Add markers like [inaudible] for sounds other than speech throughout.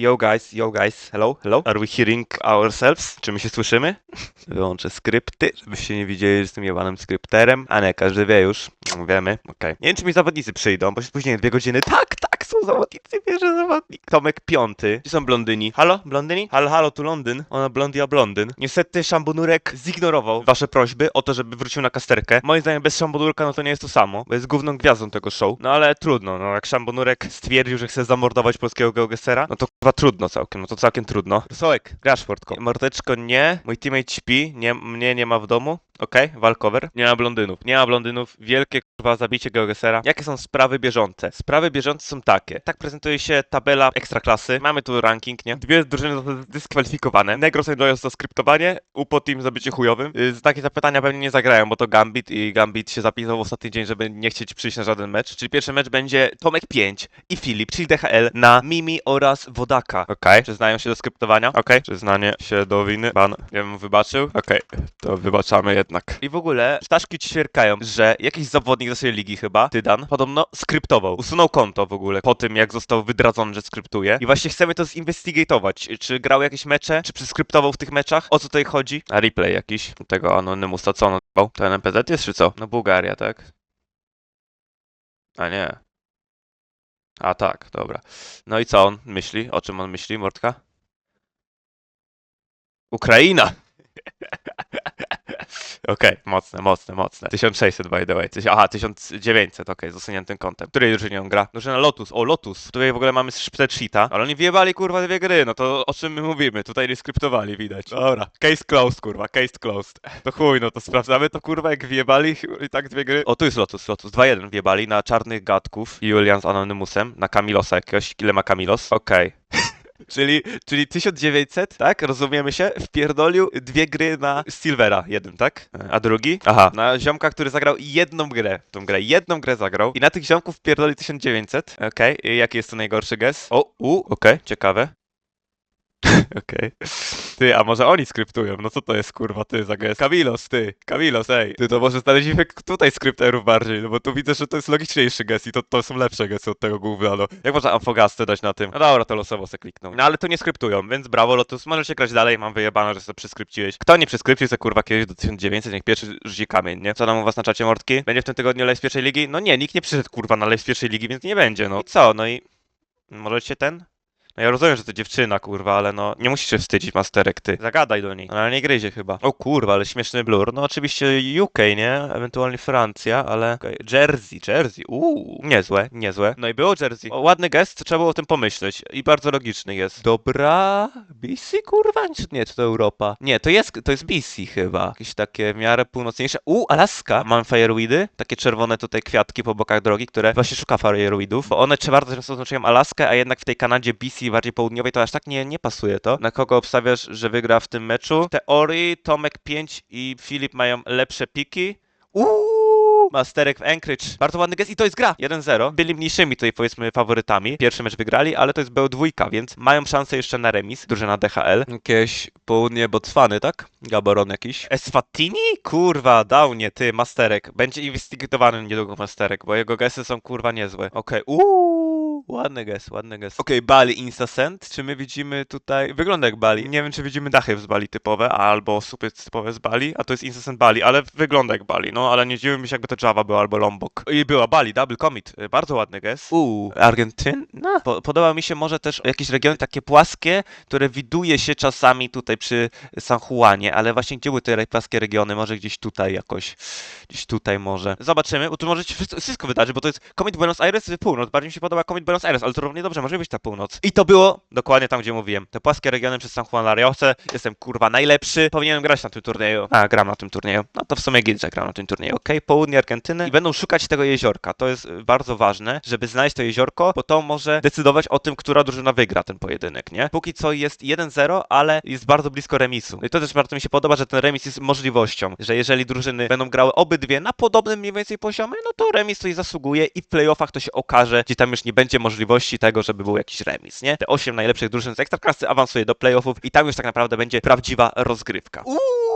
Yo guys, yo guys, hello, hello. Are we hearing ourselves? Czy my się słyszymy? [laughs] Wyłączę skrypty, żebyście nie widzieli, że jestem jebanym skrypterem. A nie, każdy wie już. Wiemy, okej. Nie wiem, czy mi zawodnicy przyjdą, bo się spóźniłem dwie godziny. Tak, tak, są zawodnicy, bierze zawodnik. Tomek piąty. Gdzie są blondyni? Halo, blondyni? Halo, halo, tu Londyn. Ona blondia blondyn. Niestety szambonurek zignorował wasze prośby o to, żeby wrócił na kasterkę. Moim zdaniem bez szambonurka no to nie jest to samo, bo jest główną gwiazdą tego show. No ale trudno, no jak szambonurek stwierdził, że chce zamordować polskiego geogestera, no to chyba trudno całkiem, no to całkiem trudno. Sołek, grasz Fortko. Mordeczko nie, mój teammate śpi, nie, mnie nie ma w domu. Okej, walkover. Nie ma blondynów. Nie ma blondynów. Wielkie kurwa zabicie Geogesera. Jakie są sprawy bieżące? Sprawy bieżące są takie. Tak prezentuje się tabela ekstraklasy. Mamy tu ranking, nie? Dwie drużyny zostały dyskwalifikowane. Negro dojazd za skryptowanie, Upo team za bycie chujowym. Y, Z takie zapytania pewnie nie zagrają, bo to Gambit i Gambit się zapisał w ostatni dzień, żeby nie chcieć przyjść na żaden mecz. Czyli pierwszy mecz będzie Tomek 5 i Filip, czyli DHL na Mimi oraz Wodaka. Okej, przyznają się do skryptowania. Okej, przyznanie się do winy. Ban, ja bym wybaczył. Okej, to wybaczamy jednak. I w ogóle ptaszki ci świerkają, że jakiś zawodnik z tej ligi chyba, Tydan, podobno skryptował. Usunął konto w ogóle po tym, jak został wydradzony, że skryptuje. I właśnie chcemy to zinvestigatować. Czy grał jakieś mecze, czy przeskryptował w tych meczach? O co tutaj chodzi? A replay jakiś tego Anonymusa, co on? To NPZ jest czy co? No Bułgaria, tak? A nie. A tak, dobra. No i co on myśli? O czym on myśli, Mordka? Ukraina! [laughs] Okej, mocne, mocne, mocne. 1600 by the way. Tyś- Aha, 1900, okej, z usuniętym kątem. Której drużynie on gra? Drużyna Lotus, o Lotus. Tutaj w ogóle mamy spreadsheeta, ale oni wyjebali kurwa dwie gry, no to o czym my mówimy? Tutaj nie skryptowali, widać. Dobra, case closed kurwa, case closed. To chuj, no to sprawdzamy to kurwa jak wyjebali i tak dwie gry. O, tu jest Lotus, Lotus, 2-1 wyjebali na czarnych gadków Julian z Anonymusem, na Kamilosa jakiegoś. Ile ma Kamilos? Okej. Czyli, czyli 1900, tak? Rozumiemy się? Wpierdolił dwie gry na Silvera, jeden, tak? A drugi? Aha, na ziomka, który zagrał jedną grę. Tą grę, jedną grę zagrał. I na tych ziomków wpierdoli 1900. Okej, jaki jest to najgorszy guess? O, u, okej, ciekawe. [laughs] Okej. Ty, a może oni skryptują? No co to jest kurwa, ty za gest? Kamilos, ty, Kamilos, ej. Ty, to może znaleźliśmy tutaj skrypterów bardziej, no bo tu widzę, że to jest logiczniejszy gest i to, to są lepsze gesty od tego gówna, no. Jak można Amfogastę dać na tym? No dobra, to losowo se kliknął. No ale to nie skryptują, więc brawo Lotus, możecie grać dalej, mam wyjebane, że sobie przeskrypciłeś. Kto nie przeskrypcił, to kurwa kiedyś do 1900, niech pierwszy rzuci kamień, nie? Co tam u was na czacie mordki? Będzie w tym tygodniu live z pierwszej ligi? No nie, nikt nie przyszedł kurwa na live z pierwszej ligi, więc nie będzie, no. I co, no i... Możecie ten? No ja rozumiem, że to dziewczyna, kurwa, ale no nie musisz się wstydzić, masterek, ty. Zagadaj do niej. Ale nie gryzie chyba. O kurwa, ale śmieszny blur. No oczywiście UK, nie? Ewentualnie Francja, ale... okej. Jersey, Jersey, uuu, niezłe, niezłe. No i było Jersey. O, ładny gest, trzeba było o tym pomyśleć. I bardzo logiczny jest. Dobra... BC, kurwa? Czy nie, czy to Europa? Nie, to jest, to jest BC chyba. Jakieś takie w miarę północniejsze. U, Alaska! Mam fireweedy, takie czerwone tutaj kwiatki po bokach drogi, które właśnie szuka fireweedów, bo one bardzo często oznaczają Alaskę, a jednak w tej Kanadzie BC bardziej południowej to aż tak nie, nie pasuje to. Na kogo obstawiasz, że wygra w tym meczu? W teorii Tomek 5 i Filip mają lepsze piki. Uuu, Masterek w Anchorage. Bardzo ładny gest i to jest gra. 1-0. Byli mniejszymi tutaj powiedzmy faworytami. Pierwszy mecz wygrali, ale to jest BO2, więc mają szansę jeszcze na remis. Drużyna DHL. Jakieś południe Botswany, tak? Gaboron jakiś. Eswatini? Kurwa, dał nie ty, Masterek. Będzie inwestygowany niedługo Masterek, bo jego gesty są kurwa niezłe. Okej, uuu, ładny gest, ładny gest. Okej, Bali Instasend. Czy my widzimy tutaj... Wygląda jak Bali. Nie wiem, czy widzimy dachy z Bali typowe, albo supy typowe z Bali, a to jest Instasend Bali, ale wygląda jak Bali, no, ale nie dziwiłbym się, jakby to Java było, albo Lombok. I była Bali, double commit. Bardzo ładny gest. Uuu, Argentyna? Po, podoba mi się może też jakieś regiony takie płaskie, które widuje się czasami tutaj przy San Juanie, ale właśnie gdzie były te płaskie regiony? Może gdzieś tutaj jakoś, gdzieś tutaj może. Zobaczymy, bo tu może się wszystko, wydarzyć, bo to jest Commit Buenos Aires północ. Bardziej mi się podoba Commit Buenos Aires, ale to równie dobrze może być ta północ. I to było dokładnie tam, gdzie mówiłem. Te płaskie regiony przez San Juan La. Jestem kurwa najlepszy. Powinienem grać na tym turnieju. A, gram na tym turnieju. No to w sumie git, gram na tym turnieju. Okej, południe Argentyny i będą szukać tego jeziorka. To jest y, bardzo ważne, żeby znaleźć to jeziorko, bo to może decydować o tym, która drużyna wygra ten pojedynek, nie? Póki co jest 1-0, ale jest bardzo blisko remisu. No I to też bardzo mi się podoba, że ten remis jest możliwością, że jeżeli drużyny będą grały obydwie na podobnym mniej więcej poziomie, no to remis coś zasługuje i w playoffach to się okaże, gdzie tam już nie będzie możliwości tego, żeby był jakiś remis, nie? Te 8 najlepszych drużyn z Ekstraklasy awansuje do playoffów i tam już tak naprawdę będzie prawdziwa rozgrywka. Uuu!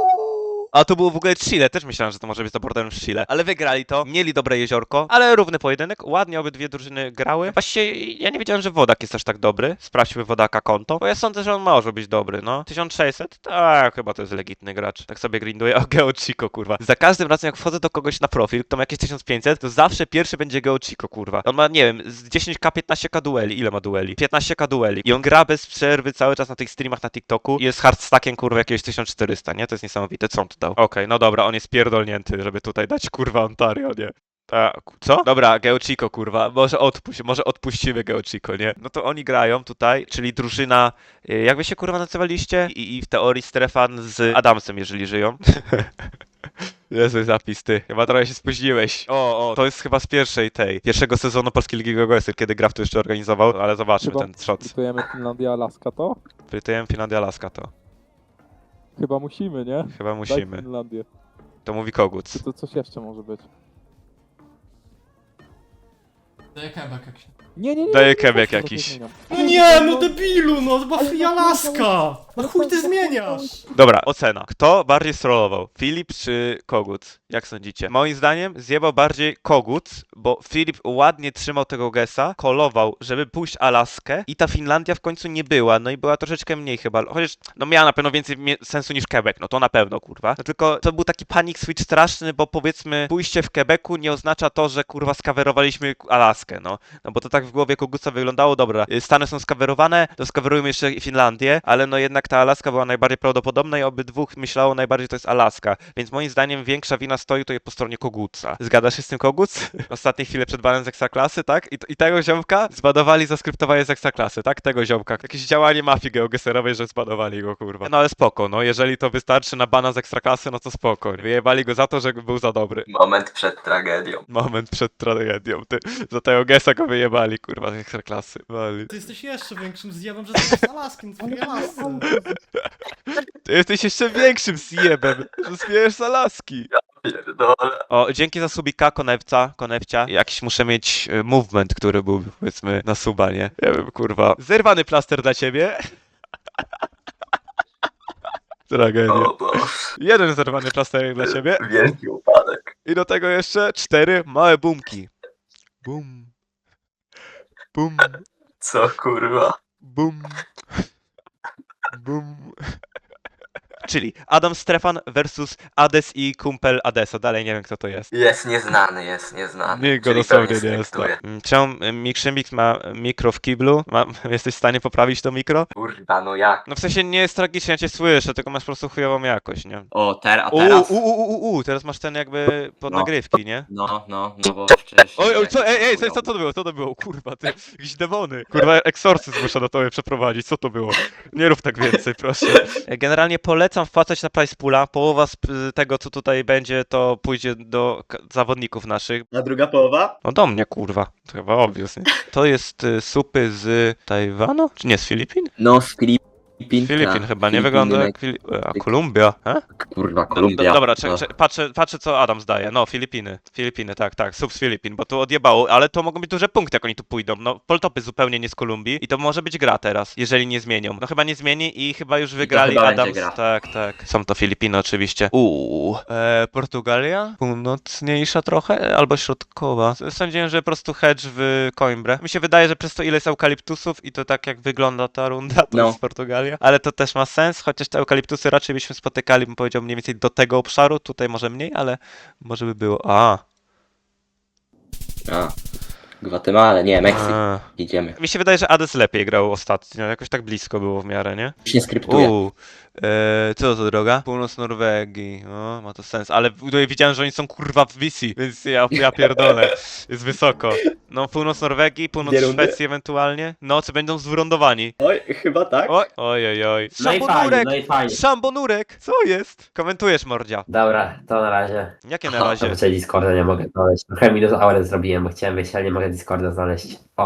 A to było w ogóle Chile, też myślałem, że to może być to borderem z Chile, ale wygrali to, mieli dobre jeziorko, ale równy pojedynek, ładnie obydwie drużyny grały. Właściwie ja nie wiedziałem, że Wodak jest aż tak dobry, sprawdźmy Wodaka konto, bo ja sądzę, że on może być dobry, no. 1600? Tak, chyba to jest legitny gracz. Tak sobie grinduję, [laughs] o Geochico, kurwa. Za każdym razem jak wchodzę do kogoś na profil, kto ma jakieś 1500, to zawsze pierwszy będzie Geochico, kurwa. On ma, nie wiem, z 10k, 15k dueli, ile ma dueli? 15k dueli. I on gra bez przerwy cały czas na tych streamach na TikToku i jest hardstackiem, kurwa, jakiegoś 1400, nie? To jest niesamowite, co on dał? Okej, no dobra, on jest pierdolnięty, żeby tutaj dać, kurwa, Ontario, nie? A, ku- co? Dobra, Geochico, kurwa, może odpuść, może odpuścimy Geochico, nie? No to oni grają tutaj, czyli drużyna, y, jak wy się kurwa nazywaliście? I, I w teorii Stefan z Adamsem, jeżeli żyją. [laughs] Jezu, zapis ty. Chyba trochę się spóźniłeś. O, o, to jest chyba z pierwszej tej, pierwszego sezonu Polskiej Ligi GoGoSy, kiedy Graf to jeszcze organizował, ale zobaczmy Chyba ten shot. Cytujemy Finlandia, Alaska to? Pytałem Finlandia, Alaska to. Chyba musimy, nie? Chyba Daj musimy. Finlandię. To mówi Koguc. Czy to coś jeszcze może być? Daję kebek jak się... Nie, nie, nie. Daję nie, jakiś. zmieniam. No nie, no debilu, no to była Free Alaska! No chuj ty zmieniasz! Dobra, ocena. Kto bardziej strollował? Filip czy Kogut? Jak sądzicie? Moim zdaniem zjebał bardziej Kogut, bo Filip ładnie trzymał tego gesa, kolował, żeby pójść Alaskę i ta Finlandia w końcu nie była, no i była troszeczkę mniej chyba, chociaż no miała na pewno więcej mie- sensu niż Quebec, no to na pewno, kurwa. No tylko to był taki panic switch straszny, bo powiedzmy pójście w Quebecu nie oznacza to, że kurwa skawerowaliśmy Alaskę, no. No bo to tak w głowie Koguca wyglądało, dobra, y, Stany są skawerowane, to skawerujmy jeszcze Finlandię, ale no jednak ta Alaska była najbardziej prawdopodobna i obydwu myślało najbardziej, że to jest Alaska, więc moim zdaniem większa wina stoi tutaj po stronie Koguca. Zgadzasz się z tym Koguc? [laughs] Ostatnie chwile przed banem z Ekstraklasy, tak? I, I tego ziomka zbadowali za skryptowanie z Ekstraklasy, tak? Tego ziomka. Jakieś działanie mafii geogeserowej, że zbadowali go, kurwa. No ale spoko, no jeżeli to wystarczy na bana z Ekstraklasy, no to spoko. Wyjebali go za to, że był za dobry. Moment przed tragedią. Moment przed tragedią, ty. Za tego gesa go wyjebali, kurwa, z Ekstraklasy. Wali. Ty jesteś jeszcze większym zjebem, że jesteś z Alaski, to Free Alasce. Ty jesteś jeszcze większym zjebem, że zmieniasz z Alaski. Pierdolę. O, dzięki za subika, konewca, konewcia. Jakiś muszę mieć e, movement, który był, powiedzmy, na suba, nie? Ja bym, kurwa, zerwany plaster dla ciebie. [laughs] Tragedia. O Boże. Jeden zerwany plasterek dla ciebie. Wielki upadek. I do tego jeszcze cztery małe bumki. Bum. Bum. Co kurwa? Bum. Bum. Czyli Adam Stefan versus Ades i kumpel Adesa. Dalej nie wiem kto to jest. Jest nieznany, jest nieznany. Nikt go Czyli dosłownie pewnie nie jest. selektuje. Tak. Czemu Mikrzymik ma mikro w kiblu? Ma, [laughs] jesteś w stanie poprawić to mikro? Kurwa, no jak? No w sensie nie jest tragicznie, ja cię słyszę, tylko masz po prostu chujową jakość, nie? O, ter, a U, teraz? u, u, u, u, teraz masz ten jakby pod No. nagrywki, nie? No, no, no bo wcześniej... Oj, oj, co, ej, ej, co, co to było, co to było, kurwa, ty, jakieś demony. Kurwa, eksorcyzm muszę do tobie przeprowadzić, co to było? Nie rób tak więcej, proszę. Generalnie polecam wpłacać na price poola, połowa z p- tego, co tutaj będzie, to pójdzie do zawodników naszych. A druga połowa? No do mnie, kurwa, to chyba obvious, nie? To jest y, supy z Tajwanu? Czy nie, z Filipin? No, z Filipin. Z Filipin tak. chyba, nie wygląda jak Fili... A, Kolumbia? Kurwa, Kolumbia. Do, dobra, czek, no. czek, patrzę, patrzę co Adam zdaje. No, Filipiny. Filipiny, tak, tak, sub z Filipin, bo tu odjebało, ale to mogą być duże punkty, jak oni tu pójdą. No, Poltopy zupełnie nie z Kolumbii i to może być gra teraz, jeżeli nie zmienią. No chyba nie zmieni i chyba już wygrali chyba będzie Adams. gra. Tak, tak. Są to Filipiny oczywiście. Uuu. E, Portugalia? Północniejsza trochę, albo środkowa. Sądziłem, że po prostu hedge w Coimbre. Mi się wydaje, że przez to ile jest eukaliptusów i to tak jak wygląda ta runda, to No. jest Portugalia. Ale to też ma sens, chociaż te eukaliptusy raczej byśmy spotykali, bym powiedział, mniej więcej do tego obszaru. Tutaj może mniej, ale może by było. A. A. Gwatemala, nie, Meksyk. a. Idziemy. Mi się wydaje, że Ades lepiej grał ostatnio. Jakoś tak blisko było w miarę, nie? Już nie skryptuję. Uuu, e, co to droga? Północ Norwegii, no, ma to sens, ale tutaj widziałem, że oni są kurwa w Wisi, więc ja, ja pierdolę, [laughs] jest wysoko. No, północ Norwegii, północ Dwie rundy? Szwecji ewentualnie, no, co będą zwurądowani. Oj, chyba tak. Oj, oj, oj, oj. No i fajnie, Szambonurek, no i fajnie. szambonurek, co jest? Komentujesz, mordzia. Dobra, to na razie. Jakie na Aha, razie? [laughs] Zobaczę Discorda, nie mogę znaleźć. Trochę minus aurę zrobiłem, bo chciałem wyjść, ale nie mogę Discorda znaleźć. O,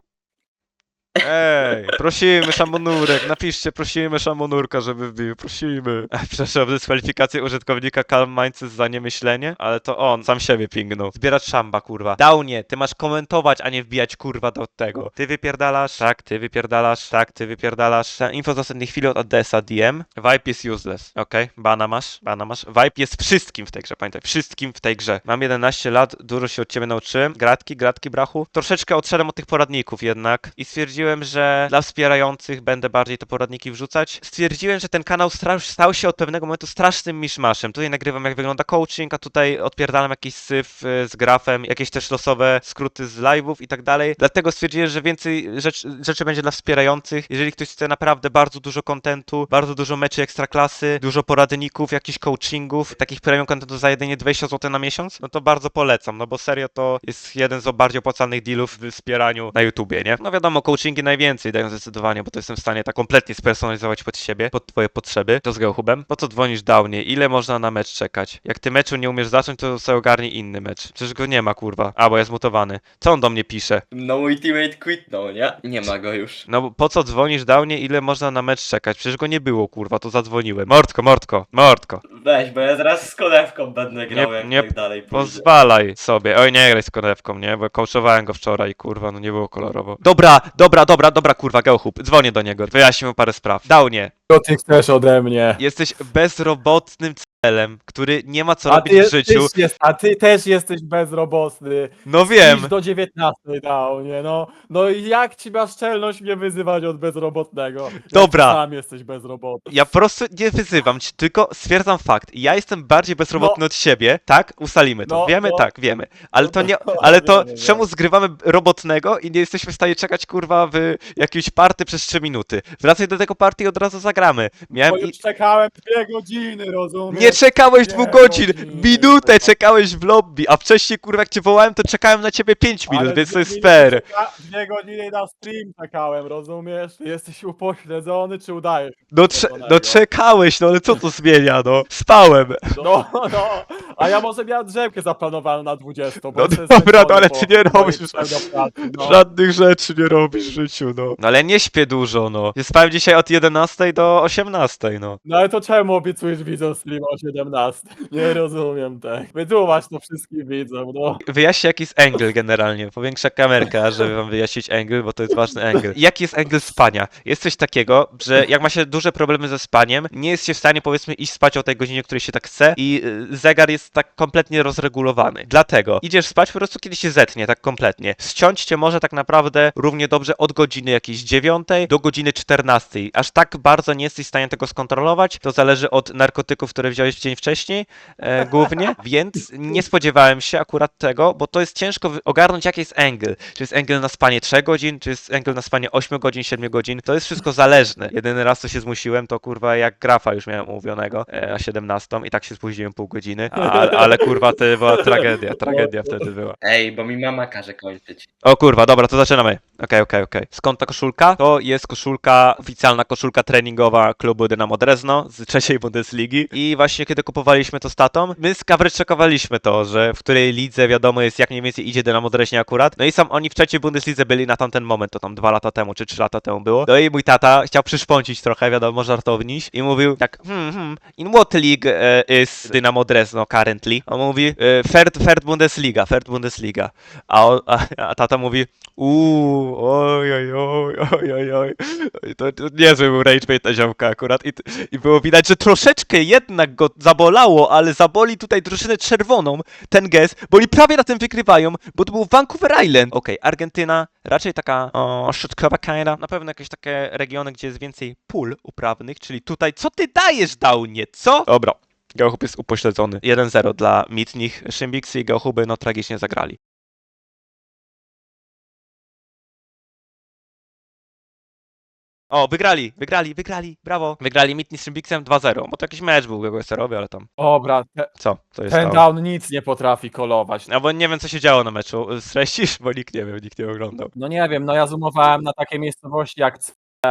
Ej, prosimy Szamonurek, napiszcie, prosimy Szamonurka, żeby wbił, prosimy. Ej, Przepraszam, dyskwalifikację użytkownika Calm Mindset za niemyślenie, ale to on sam siebie pingnął. Zbieracz szamba, kurwa. Downie, ty masz komentować, a nie wbijać, kurwa, do tego. Ty wypierdalasz, tak, ty wypierdalasz, tak, ty wypierdalasz. Ta Info z ostatniej chwili od Adesa DM. Vibe jest useless, okej, bana masz, bana masz. Vibe jest wszystkim w tej grze, pamiętaj, wszystkim w tej grze. Mam 11 lat, dużo się od ciebie nauczyłem. Gratki, gratki, brachu. Troszeczkę odszedłem od tych poradników jednak i stwierdziłem, że dla wspierających będę bardziej te poradniki wrzucać. Stwierdziłem, że ten kanał stał się od pewnego momentu strasznym miszmaszem. Tutaj nagrywam jak wygląda coaching, a tutaj odpierdalam jakiś syf y, z grafem, jakieś też losowe skróty z live'ów i tak dalej. Dlatego stwierdziłem, że więcej rzecz, rzeczy będzie dla wspierających. Jeżeli ktoś chce naprawdę bardzo dużo kontentu, bardzo dużo meczy ekstraklasy, dużo poradników, jakichś coachingów, takich premium kontentu za jedynie 20 zł na miesiąc, no to bardzo polecam, no bo serio to jest jeden z bardziej opłacalnych dealów w wspieraniu na YouTubie, nie? No wiadomo, coachingi najwięcej dają zdecydowanie, bo to jestem w stanie tak kompletnie spersonalizować pod siebie, pod twoje potrzeby. To z Geohubem. Po co dzwonisz downie? Ile można na mecz czekać? Jak ty meczu nie umiesz zacząć, to sobie ogarnij inny mecz. Przecież go nie ma, kurwa. A, bo jest mutowany. Co on do mnie pisze? No mój teammate quitnął, nie? Nie ma go już. No bo po co dzwonisz downie? Ile można na mecz czekać? Przecież go nie było, kurwa, to zadzwoniłem. Mordko, mordko, mordko. Weź, bo ja zaraz z konewką będę grał, jak nie tak dalej pójdzie. Pozwalaj sobie. Oj, nie graj z konewką, nie? Bo coachowałem go wczoraj, kurwa, no nie było kolorowo. Dobra, dobra, dobra, dobra, kurwa, Geohub. Dzwonię do niego, wyjaśnię mu parę spraw. Downie, Co ty chcesz ode mnie? jesteś bezrobotnym celem, który nie ma co A robić ty, w życiu. Też jest, a ty też jesteś bezrobotny. No wiem. Idź do 19 dał, nie no. No i jak ci masz czelność mnie wyzywać od bezrobotnego? Jak Dobra. Sam jesteś bezrobotny. Ja po prostu nie wyzywam cię, tylko stwierdzam fakt. Ja jestem bardziej bezrobotny od siebie, tak? Ustalimy to. No, wiemy, no. tak, wiemy. Ale No to nie. to- Ale to wiemy, czemu zgrywamy robotnego i nie jesteśmy w stanie czekać, kurwa, w jakimś party przez 3 minuty? Wracaj do tego party i od razu zagramy. Miałem. Bo już czekałem dwie godziny, rozumiesz? Nie czekałeś dwóch godzin! godziny, Minutę czekałeś w lobby, a wcześniej, kurwa, jak cię wołałem, to czekałem na ciebie 5 minut, Ale więc to dwie jest minuty fair. czeka- Dwie godziny na stream czekałem, rozumiesz? Ty Jesteś upośledzony, czy udajesz? No, cze- no czekałeś, no ale co to zmienia, no? Spałem. No, no, a ja może miałem drzemkę zaplanowaną na 20, bo No jestem dobra, zmęczony no ale ty nie robisz no. Żadnych rzeczy nie robisz w życiu, no. No ale nie śpię dużo, no. Spałem dzisiaj od 11 do 18, no. No ale to czemu obiecujesz widzom stream o 17? [laughs] Nie rozumiem tak. Wytłumacz to wszystkim widzom, no. Wyjaśnij jaki jest angle generalnie. Powiększa kamerka, żeby wam wyjaśnić angle, bo to jest ważny angle. Jaki jest angle spania? Jest coś takiego, że jak ma się duże problemy ze spaniem, nie jest się w stanie powiedzmy iść spać o tej godzinie, której się tak chce i y, zegar jest tak kompletnie rozregulowany. Dlatego idziesz spać po prostu kiedy się zetnie, tak kompletnie. Ściąć cię może tak naprawdę równie dobrze od godziny jakiejś 9 do godziny 14. Aż tak bardzo nie jesteś w stanie tego skontrolować. To zależy od narkotyków, które wziąłeś dzień wcześniej e, głównie, [laughs] więc nie spodziewałem się akurat tego, bo to jest ciężko ogarnąć jaki jest angle. Czy jest angle na spanie 3 godzin, czy jest angle na spanie 8 godzin, 7 godzin. To jest wszystko zależne. Jedyny raz co się zmusiłem to kurwa jak grafa już miałem umówionego e, na 17 i tak się spóźniłem pół godziny, a, ale kurwa to była tragedia, tragedia wtedy była. Ej, bo mi mama każe kończyć. O kurwa, dobra, to zaczynamy. Okej, okej, okej. Skąd ta koszulka? To jest koszulka, oficjalna koszulka treningowa klubu Dynamo Drezno z trzeciej Bundesligi. I właśnie kiedy kupowaliśmy to z tatą, my z czekowaliśmy to, że w której lidze wiadomo jest jak mniej więcej idzie Dynamo Dreźnie akurat. No i sam oni w trzeciej Bundeslidze byli na tamten moment, to tam dwa lata temu czy trzy lata temu było. No i mój tata chciał przyszpącić trochę, wiadomo, żartowniś i mówił tak, hmm, hmm, in what league e, is Dynamo Drezno currently? On mówi, e, third, third Bundesliga, third Bundesliga. A, a, a tata mówi, uuu, oj, oj, oj, oj, oj, oj. To, to niezły był rage bait na ziomka akurat I, i było widać, że troszeczkę jednak go zabolało, ale zaboli tutaj drużynę czerwoną ten gest, bo oni prawie na tym wygrywają, bo to był Vancouver Island. Okej, Argentyna, raczej taka o, środkowa kinda, na pewno jakieś takie regiony, gdzie jest więcej pól uprawnych, czyli tutaj, co ty dajesz, Downie, co? Dobra. Geohub jest upośledzony. 1-0 dla Mitnich. Szymbiksy i Geohuby no tragicznie zagrali. O, wygrali, wygrali, wygrali, brawo. Wygrali Mitni z Szymbiksem 2-0, bo to jakiś mecz był GSR-owy, ale tam, Dobra, te, co, co jest ten stało? down nic nie potrafi kolować. No bo nie wiem, co się działo na meczu. Streścisz? Bo nikt nie wiem, nikt nie oglądał. No nie wiem, no ja zoomowałem na takie miejscowości jak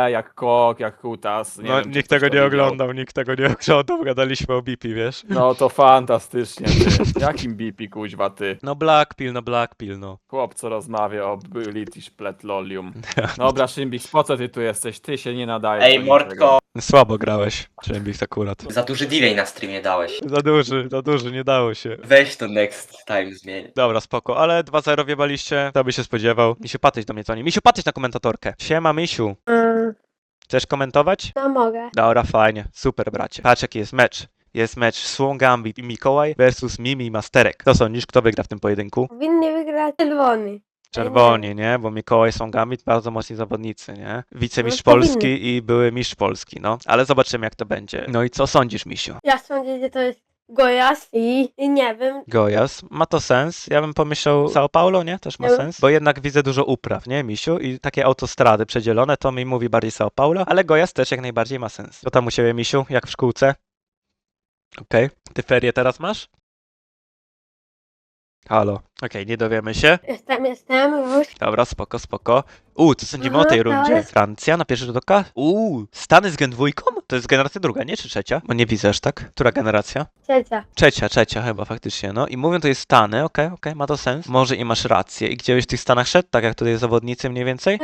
jak kok, jak kutas. Nie No, wiem, czy nikt ktoś tego to nie widział. oglądał, nikt tego nie [laughs] oglądał, gadaliśmy o BP, wiesz? No to fantastycznie, ty. Jakim BP, kuźwa, ty? No Blackpill, no Blackpill, no. Chłop, co rozmawia o British Pletlolium. [laughs] Dobra, Szymbik, po co ty tu jesteś? Ty się nie nadajesz Ej, do niczego. Mordko, Słabo grałeś, Czembik akurat. za duży delay na streamie dałeś. Za duży, za duży, nie dało się. Weź to next time zmień. Dobra, spoko, ale 2-0 wiebaliście, to by się spodziewał. Misiu, patrzeć do mnie dzwoni. Misiu, patrzeć na komentatorkę. Siema, Misiu. Mm, Chcesz komentować? no mogę. Dobra, fajnie, super bracie. Patrz jaki jest mecz. Jest mecz Słon Gambit i Mikołaj versus Mimi i Masterek. Co sądzisz, kto wygra w tym pojedynku? Powinny wygrać czerwony. Czerwoni, nie? Bo Mikołaj Słon Gambit bardzo mocni zawodnicy, nie? Wicemistrz No. Polski i były mistrz Polski, no. Ale zobaczymy jak to będzie. No i co sądzisz, Misiu? Ja sądzę, że to jest Gojas i, i nie wiem. Gojas, ma to sens. Ja bym pomyślał Sao Paulo, nie? Też ma sens. Bo jednak widzę dużo upraw, nie, Misiu? I takie autostrady przedzielone, to mi mówi bardziej Sao Paulo, ale Gojas też jak najbardziej ma sens. Co tam u ciebie, Misiu? Jak w szkółce? Okej. Ty ferie teraz masz? Halo. Okej, nie dowiemy się. Jestem, jestem już. Dobra, spoko, spoko. Uuu, co sądzimy o Aha, tej to rundzie? jest- Francja na pierwszy rzut oka? Uuu, Stany z Gen dwójką? To jest generacja druga, nie? Czy trzecia? Bo nie widzę aż tak. Która generacja? Trzecia. Trzecia, trzecia chyba faktycznie, no. I mówią to jest Stany, okej, okej, ma to sens. Może i masz rację. I gdzie byś w tych Stanach szedł, tak jak tutaj zawodnicy mniej więcej?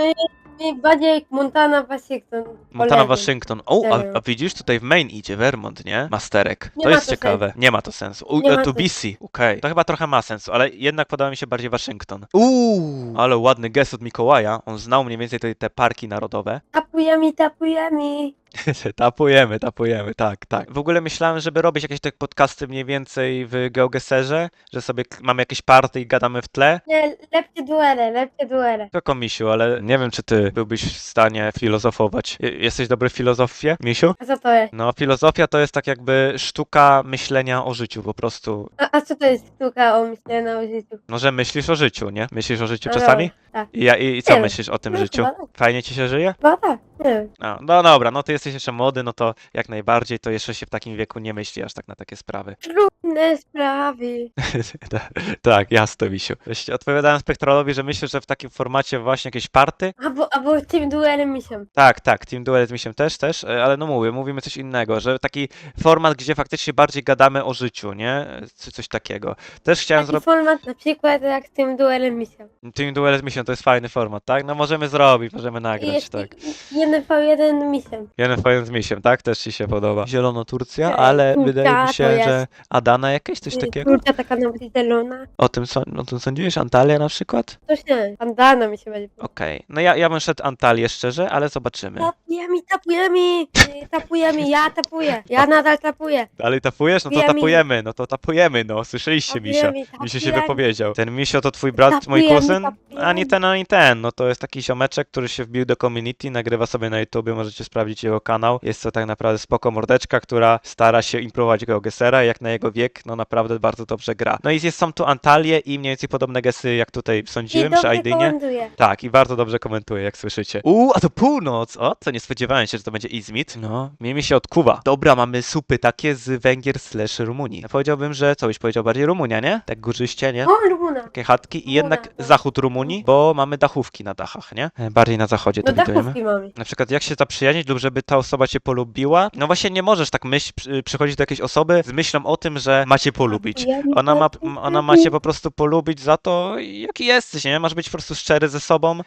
I bardziej Montana, Waszyngton. Montana, Polecam. Waszyngton. O, a, a widzisz, tutaj w Maine idzie Vermont, nie? Masterek. Nie to ma jest to ciekawe. Nie ma to sensu. U, Nie e, ma tu to BC, okej. To chyba trochę ma sensu, ale jednak podoba mi się bardziej Waszyngton. Uuu, ale ładny gest od Mikołaja. On znał mniej więcej tutaj te parki narodowe. Tapujemy, tapujemy. [laughs] tapujemy, tapujemy, tak, tak. W ogóle myślałem, żeby robić jakieś takie podcasty mniej więcej w GeoGeserze, że sobie k- mamy jakieś party i gadamy w tle. Nie, lepsze duele, lepsze duele. Spoko, Misiu, ale nie wiem, czy ty byłbyś w stanie filozofować. Je- Jesteś dobry w filozofie, Misiu? A co to jest? No, filozofia to jest tak jakby sztuka myślenia o życiu, po prostu. A, a co to jest sztuka o myśleniu o życiu? No, że myślisz o życiu, nie? Myślisz o życiu No czasami? dobra, Tak. I, ja, i, i co Nie wiem. myślisz o tym No, życiu? chyba tak. Fajnie ci się żyje? No tak, nie wiem. No, no dobra, no ty jesteś jeszcze młody, no to jak najbardziej, to jeszcze się w takim wieku nie myśli aż tak na takie sprawy. Trudne sprawy. [laughs] tak, tak, jasno, Misiu. Odpowiadałem Spektralowi, że myślę, że w takim formacie właśnie jakieś party. Albo, albo tym duelem misiem. Tak, tak, Team Duel z Misiem też, też, e, ale no mówię, mówimy coś innego, że taki format, gdzie faktycznie bardziej gadamy o życiu, nie? C- Coś takiego. Też chciałem Taki zrobić... format na przykład jak tym duelem misiem. Team Duel z Misiem to jest fajny format, tak? No możemy zrobić, możemy nagrać, tak. jeden po jeden misiem. MFN z misiem, tak? Też ci się podoba. Zielono Turcja, tak, ale wydaje mi się, jest. że Adana jakieś coś mm, takiego. Kurta taka nawet zielona. O tym, o tym sądziłeś? Antalya na przykład? Coś nie. Bandana mi się będzie. Okej. No ja, ja bym szedł Antalię szczerze, ale zobaczymy. Tapujemy, tapujemy, tapujemy, ja tapuję, ja nadal tapuję. Dalej tapujesz? No to Tapujemy. no to tapujemy, no. Słyszeliście misia. Tapujemy, Misio się wypowiedział. Ten misio to twój brat, mój Tapujemy, kuzyn? tapujemy. Ani ten, ani ten. No to jest taki siomeczek, który się wbił do community, nagrywa sobie na YouTube, możecie sprawdzić jego kanał. Jest to tak naprawdę spoko mordeczka, która stara się improwować GeoGesera i jak na jego wiek, no naprawdę bardzo dobrze gra. No i jest, są tu Antalie i mniej więcej podobne gesy, jak tutaj I sądziłem przy dobrze Aidynie. Tak, i bardzo dobrze komentuje, jak słyszycie. Uuu, a to północ! O, co nie spodziewałem się, że to będzie Izmit. No, miejmy się od Kuba. Dobra, mamy supy takie z Węgier slash Rumunii. Ja powiedziałbym, że co byś powiedział bardziej Rumunia, nie? Tak górzyście, nie? O, Luna. Takie chatki i Rumuna, jednak tak. zachód Rumunii, bo mamy dachówki na dachach, nie? E, Bardziej na zachodzie to No widujemy. dachówki mamy. Na przykład jak się zaprzyjaźnić lub żeby ta osoba cię polubiła, no właśnie nie możesz tak myśl, przy- przychodzić do jakiejś osoby z myślą o tym, że macie polubić. Ona ma, ona ma cię po prostu polubić za to, jaki jesteś, nie? Masz być po prostu szczery ze sobą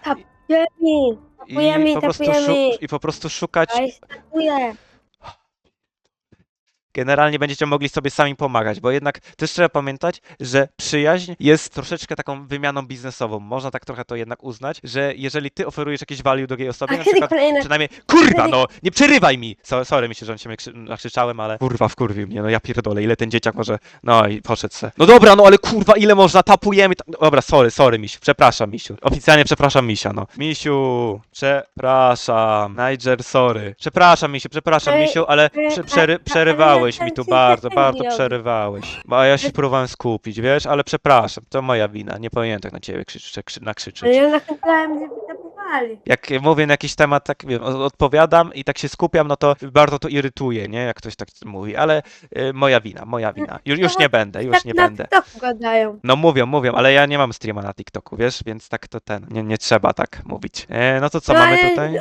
i po, prostu i po prostu szukać. Generalnie będziecie mogli sobie sami pomagać, bo jednak też trzeba pamiętać, że przyjaźń jest troszeczkę taką wymianą biznesową. Można tak trochę to jednak uznać, że jeżeli ty oferujesz jakieś value drugiej osobie, A na kiedy przykład kolejna... przynajmniej kurwa, no, nie przerywaj mi! So, sorry, się, że cię krzy- nakrzyczałem, ale kurwa, wkurwił mnie, no ja pierdolę, ile ten dzieciak może, no i poszedł se. No dobra, no ale kurwa, ile można, tapujemy, ta... dobra, sorry, sorry, Misiu, przepraszam, Misiu, oficjalnie przepraszam Misia, no. Misiu, przepraszam, Niger, sorry, przepraszam, Misiu, przepraszam, Ej, Misiu, ale prze, a- przery, a- przerywałeś mi tu bardzo, bardzo przerywałeś, bo ja się próbowałem skupić, wiesz, ale przepraszam, to moja wina, nie powinienem tak na ciebie krzyczeć, krzy, nakrzyczeć Ale ja nakręcałem, żeby tapowali. jak mówię na jakiś temat, tak wiem, odpowiadam i tak się skupiam, no to bardzo to irytuje, nie? Jak ktoś tak mówi, ale y, moja wina, moja wina. Już, już nie będę, już tak nie na będę. TikToku gadają. No mówią, mówią, ale ja nie mam streama na TikToku, wiesz, więc tak to ten, nie, nie trzeba tak mówić. E, no to co No mamy ale- tutaj?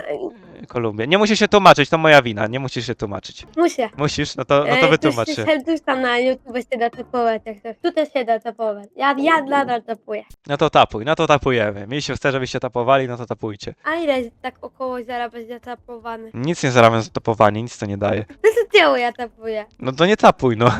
Kolumbię. Nie musisz się tłumaczyć, to moja wina, nie musisz się tłumaczyć. Muszę. Musisz? No to, no to E, tu wytłumacz się się. serduszka na YouTube się da tapować, jak. Tu też się da tapować. Ja, ja nadal tapuję. No to tapuj, no to tapujemy. Mieliście chce, żebyście tapowali, no to tapujcie. A ile tak około zarabiać za tapowane? Nic nie zarabiam za tapowanie, nic to nie daje. [laughs] No to tyłu ja tapuję. No to nie tapuj, no.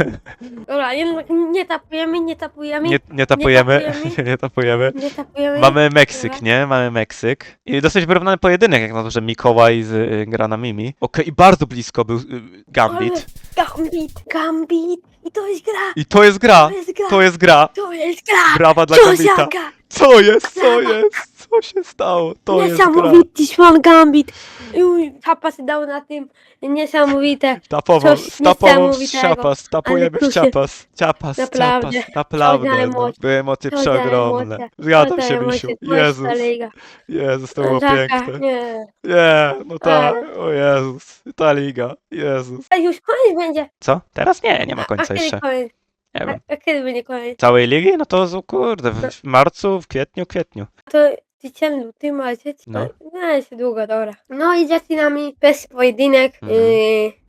Dobra, nie, nie tapujemy, nie tapujemy. Nie, nie tapujemy, [laughs] nie tapujemy. Nie tapujemy. Mamy Meksyk, nie? Mamy Meksyk. I dosyć wyrównany pojedynek, jak na to, że Mikołaj z, y, gra na Mimi. Okej, i bardzo blisko był y, Gambit. Gambit, Gambit. I to jest gra. I to jest gra! To jest gra. To jest gra! To jest gra. Brawa dla Gambita! Ciosiaka. Co jest? Co jest? Co się stało? To jest gra! Niesamowity Szwan Gambit. Uj, dał na tym. Niesamowite. Tapował, Coś stapował z niesamowitego. ciapas, tapujemy w ciapas, ciapas, Naprawdę. ciapas, naprawdę, no. emocje. Były emocje przeogromne. emocje. Zgadzam się, emocje, Misiu. to jest Jezus, liga. Jezus, to było Taka, piękne. Nie. Nie, no tak, o Jezus, ta liga, Jezus. A już koniec będzie. Co? Teraz nie, nie ma A końca kiedy jeszcze. koniec? Nie A, wiem. a kiedy będzie koniec? Całej ligi? No to z- kurde, w w marcu, w kwietniu, kwietniu. To styczeń, luty, marzec. No. No. no jest długo, dobra. No i zaczynamy bez pojedynek. Mhm.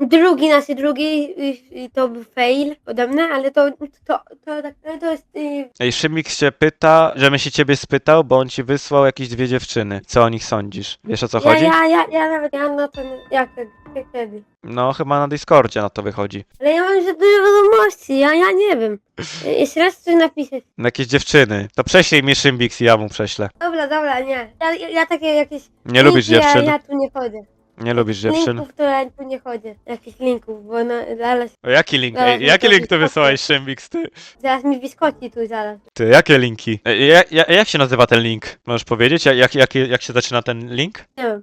Yy, drugi, nasz drugi yy, yy, to był fail ode mnie, ale to, to, to, tak, to jest... Yy, Ej, Szymik się pyta, żebym się ciebie spytał, bo on ci wysłał jakieś dwie dziewczyny. Co o nich sądzisz? Wiesz o co ja, chodzi? ja, ja, ja nawet, ja na to, jak, jak kiedy. No, chyba na Discordzie na to wychodzi. Ale ja mam za dużo wiadomości, ja, ja nie wiem. Yy, Jeszcze raz coś napisać. Na jakieś dziewczyny. To prześlij mi Szymbix i ja mu prześlę. Dobra, dobra, nie. Ja, ja, ja takie jakieś... Nie lubisz linki, dziewczyn? Ja, ja tu nie chodzę. Nie lubisz dziewczyn? Linków to ja tu nie chodzę. Jakichś linków, bo no, zaraz, O, jaki link? Zaraz Ej, mi jaki to link ty wyskoczy. wysłałeś, Szymbix, ty? zaraz mi wyskoczy tu zaraz. Ty, jakie linki? Ej, ja, ja, jak się nazywa ten link? Możesz powiedzieć, jak, jak, jak, jak się zaczyna ten link? Nie wiem.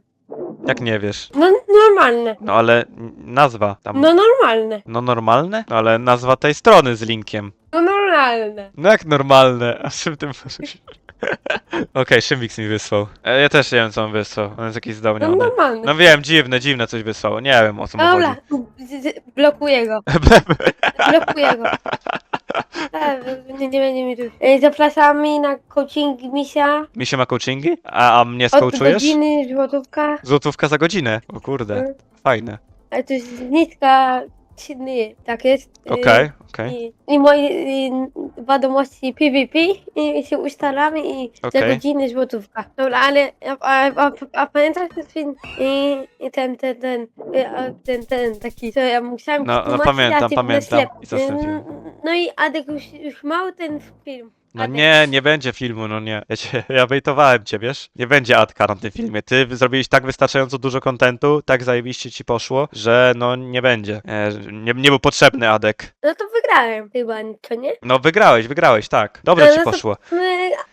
Jak nie wiesz? No normalne. No ale nazwa tam. No normalne. No normalne? No ale nazwa tej strony z linkiem. No normalne. No jak normalne? A czym tym. [laughs] Okej, Szymbix mi wysłał. E, ja też nie wiem co on wysłał. On jest jakiś No normalne. No wiem, dziwne, dziwne coś wysłał. Nie wiem o co mu Dobra, chodzi. z- blokuję go. [laughs] Blokuję go. [laughs] Tak, nie, nie będzie mi tu. Ej, Zapraszamy na coaching misia. Mi się ma coachingi? A, a mnie Od skołczujesz? godziny złotówka. Złotówka za godzinę. O kurde, Mm. fajne. Ale to jest niska dni. Tak jest. Ej, Okej, okej. I, I moje i, wiadomości PvP i się ustalamy i za Okej. godzinę złotówka. Dobra, ale a, a, a, a pamiętasz ten film? I, i ten, ten, ten, a, ten, ten, taki, co ja musiałem No, no tłumaczyć, pamiętam, a ty byłeś pamiętam. ślepy. I co z tym filmem? Mm, No i Adek już, już mał ten film. No Adek. nie, nie będzie filmu, no nie. Ja, cię, [laughs] ja wejtowałem cię, wiesz? Nie będzie Adka na tym filmie. Ty zrobiłeś tak wystarczająco dużo kontentu, tak zajebiście ci poszło, że no nie będzie. E, nie, nie był potrzebny Adek. No to wygrałem chyba, co nie? No wygrałeś, wygrałeś, tak. Dobrze No, ci no to- poszło. No,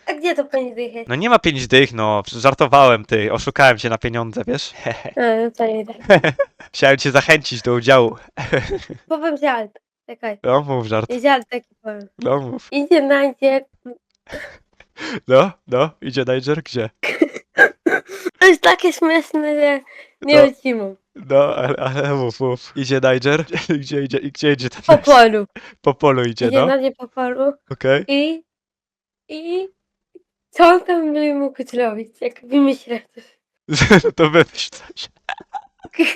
a gdzie to pani wyjechać? No nie ma pięć dych, no. Żartowałem ty, oszukałem cię na pieniądze, wiesz? A, [laughs] no to nie tak. [laughs] Chciałem cię zachęcić do udziału. Powiem żart. Czekaj, No mów żart, żart taki powiem. no mów. Idzie na gdzie No, no, idzie Niger, gdzie? To jest takie śmieszne, że nie No. wytrzymam. No, ale, ale mów, mów. Idzie Niger? [laughs] Gdzie idzie, i gdzie idzie ten Po polu. Po polu idzie, Idzie no. na nie po polu Okej. i... I... Co on tam by mógł zrobić? Jak wymyślę coś. No [laughs] to wymyśl coś. [laughs]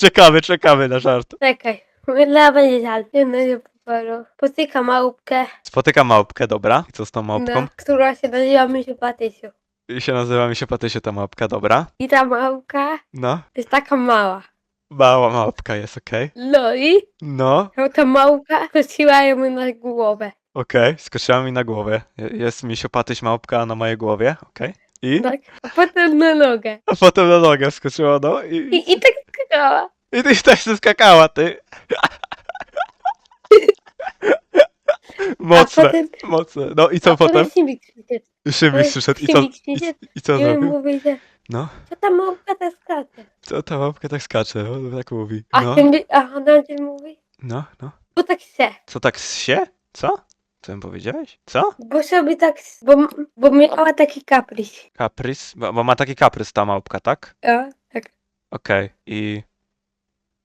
czekamy, czekamy na żart. Czekaj. Dla będzie żart. Idzie na nie po polu. Potyka małpkę, Spotyka małpkę, dobra. I co z tą małpką? no, która się nazywa Misiu Patysiu. I się nazywa mi się Patysiu ta małpka, dobra. I ta małpka No. jest taka mała. Mała małpka jest, okej. No i No, no, ta małpka skoczyła mu na głowę. okej. Skoczyła mi na głowę. Je- Jest misiu Patyś małpka na mojej głowie, okej. I? Tak? A potem na nogę. A potem na nogę skoczyła, no. I, I, i tak skakała. i ty też skakała, ty. A Mocne, potem, mocne. No i co potem? Szybik przyszedł. Szybik przyszedł i co, i, przyszedł i co I on zrobił? mówi, że No. co ta małpka tak skacze? Co ta małpka tak skacze? On tak mówi. A, No, ten, a ona ten mówi, no, no. bo tak chce. Co tak się? Co? Co mi powiedziałeś? Co? Bo sobie tak, bo, bo miała taki kaprys. Kaprys? Bo, bo ma taki kaprys ta małpka, tak? A, tak. Okej. I...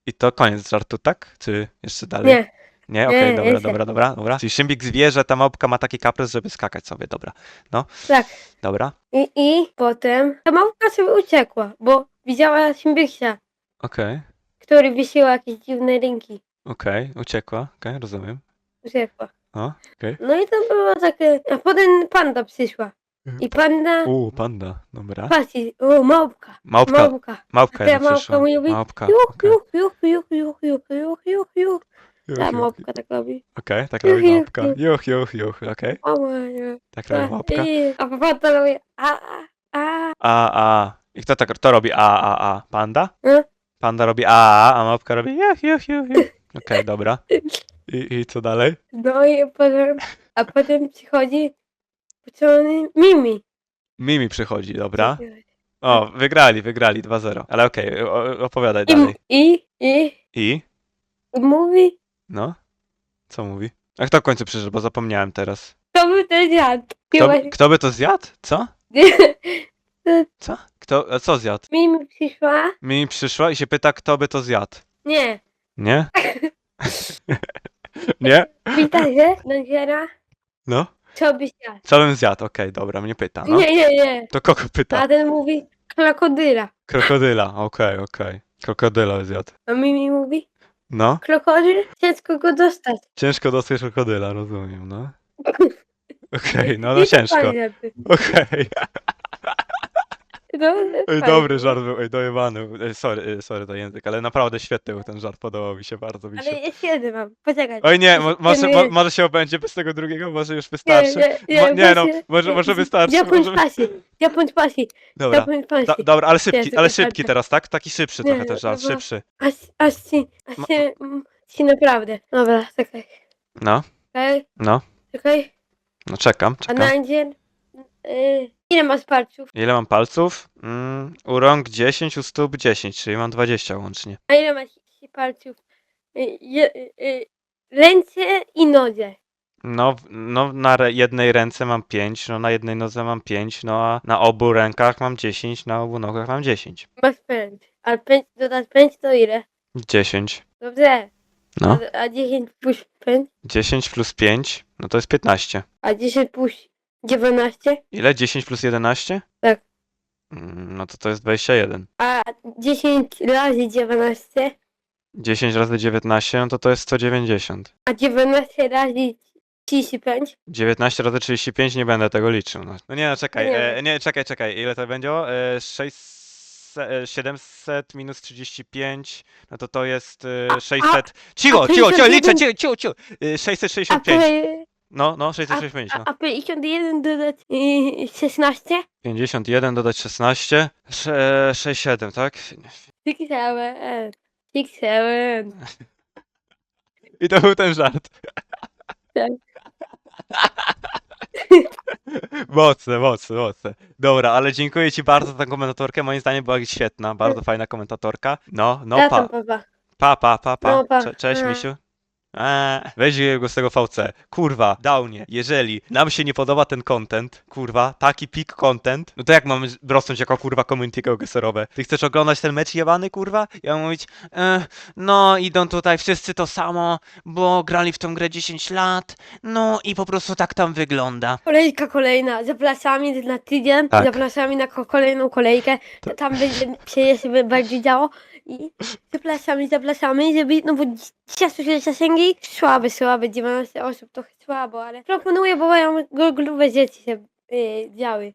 I to koniec żartu, tak? Czy jeszcze dalej? Nie. Nie, okej, Nie, dobra, dobra, dobra, dobra. Czyli Szymbik wie, że ta małpka ma taki kaprys, żeby skakać sobie, dobra. No, Tak. dobra, I, I potem ta małpka sobie uciekła, bo widziała Szymbyksia, okej, który wisiał jakieś dziwne rynki. okej, uciekła, okej, rozumiem. Uciekła. O, okej. No i to było takie... A potem panda przyszła. I panda... U, panda, dobra. Patrzcie, o, małpka, Małpka, małpka. małpka Ta jedna małpka przyszła. mówi, Małpka, Juch, okej. juch, juch, juch, juch, juch, juch, juch, juch. Ta Juch, małpka tak robi. Okej, tak Juch, robi juch, małpka. juch. Juch, juch, juch, okej. O moje. Tak robi małpka. I- A panda robi, a, a, a. A, a. I kto tak, kto robi a, a, a? Panda? Hmm? Panda robi a, a, a małpka robi juch, juch, juch, juch. Okej, [laughs] dobra. I, I co dalej? No i potem, a potem przychodzi pociągny Mimi. Mimi przychodzi, dobra. O, wygrali, wygrali 2-0. Ale okej, o- opowiadaj I, dalej. i, I? i mówi, No? Co mówi? A kto w końcu przyszedł, bo zapomniałem teraz. to był ten dziad. I Kto, kto by to zjadł? Co? [laughs] Co? Kto, a co zjadł? Mimi przyszła, Mimi przyszła i się pyta, kto by to zjadł. nie, Nie? [laughs] Nie? pyta się, Nadziera, No? co byś jadł? Co bym zjadł? Okej, dobra, mnie pyta, no. Nie, nie, nie. To kogo pyta? A ten mówi, krokodyla. Krokodyla, okej, okej. Krokodyla zjadł. A Mimi mówi, No? krokodyl, ciężko go dostać. Ciężko dostać krokodyla, rozumiem, no. [laughs] Okej, no, I no to ciężko. fajne by. Okej. No, Ej, dobry żart był, ej, dojebany. Ej, sorry, ej, sorry to język, ale naprawdę świetny był ten żart, podobał mi się, bardzo mi Ale się. jeszcze jeden mam, poczekaj. Oj nie, mo, może, mo, może się obędzie bez tego drugiego, może już wystarczy. nie, nie, Mo- nie no, właśnie- może, może wystarczy. Japoń Może... pasi, Japoń pasi, Dobra, Japoń pasi. Do, dobra, ale szybki, Jezu, ale szybki teraz, tak? Taki szybszy Nie, trochę ten żart, szybszy. Aż, aż ci, aż Ma- mm, ci naprawdę. Dobra, czekaj, No, czekaj, no, czekaj. no czekam, A czekam. na dzień, y, ile masz palców? Ile mam palców? Mm, u rąk 10, u stóp 10, czyli mam 20 łącznie. A ile masz palców? Y, je, y, ręce i nodze. No, w- no na re- jednej ręce mam 5, no na jednej nodze mam 5, no a na obu rękach mam 10, na obu nogach mam 10. Masz pęd. A pęd, dodać pęd to ile? 10. Dobrze. No. A, a 10 plus pęd? 10 plus 5, no to jest 15. A 10 plus 19? Ile? 10 plus 11? Tak. Mm, No to to jest 21. A 10 razy 19? 10 razy 19, no to to jest 190. A 19 razy 35? 19 razy 35 nie będę tego liczył. No, no nie, no czekaj, Nie. e, nie, czekaj, czekaj, ile to będzie? E, 600, e, 700 minus 35, no to to jest e, 600. Cicho, cicho, cicho, liczę, 51? cicho, cicho, cicho. E, A, 665. pe- No, no, a, 665, no. a, a 51 dodać y, 16? 51 dodać 16, sze- 67, tak? 6, 7. 6, 7. I to był ten żart. Tak. [laughs] Mocne, mocne, mocne. Dobra, ale dziękuję ci bardzo za tę komentatorkę. Moim zdaniem była świetna, bardzo fajna komentatorka. No, no, pa, pa, pa, pa, pa. No, pa. Cze- Cześć, A. misiu. Eee, weź go z tego VC. Kurwa, downie. Jeżeli nam się nie podoba ten content, kurwa, taki peak content, no to jak mamy rosnąć jako kurwa community geserowe? Ty chcesz oglądać ten mecz jebany, kurwa? Ja mam mówić, e, no idą tutaj wszyscy to samo, bo grali w tą grę 10 lat, no i po prostu tak tam wygląda. Kolejka kolejna. Zapraszamy na tydzień. Tak. Zapraszamy na ko- kolejną kolejkę. To- Tam będzie się jeszcze bardziej działo. I zapraszamy, zapraszamy, żeby, no bo dzisiaj słyszę zasięgi słabe, słabe, 19 osób, trochę słabo, ale proponuję, bo mają grube dzieci się y, działy.